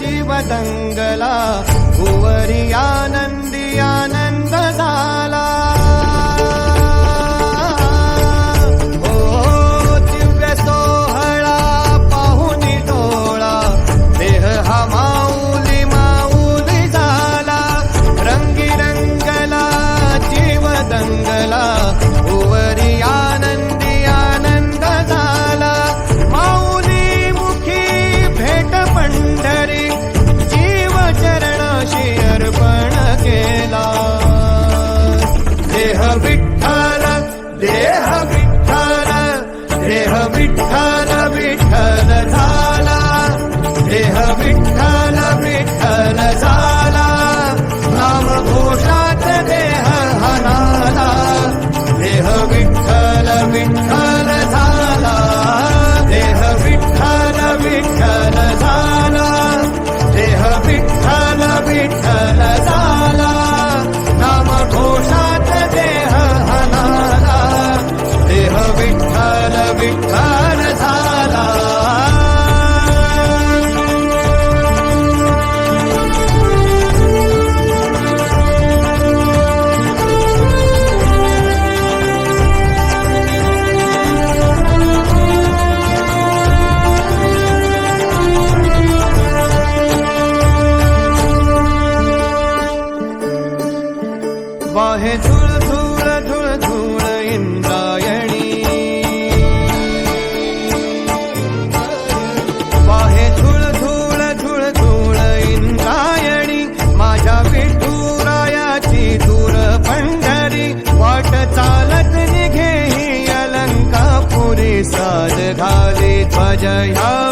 जीव दंगला आहे झुळ झुळ झुळ झुळ इंद्रायणी. पाहे झुळ झुळ झुळ झुळ इंद्रायणी. माझ्या विठुरायाची दूर पंढरी. वाट चालत निघे ही अलंकापुरी. साध घाली ध्वजया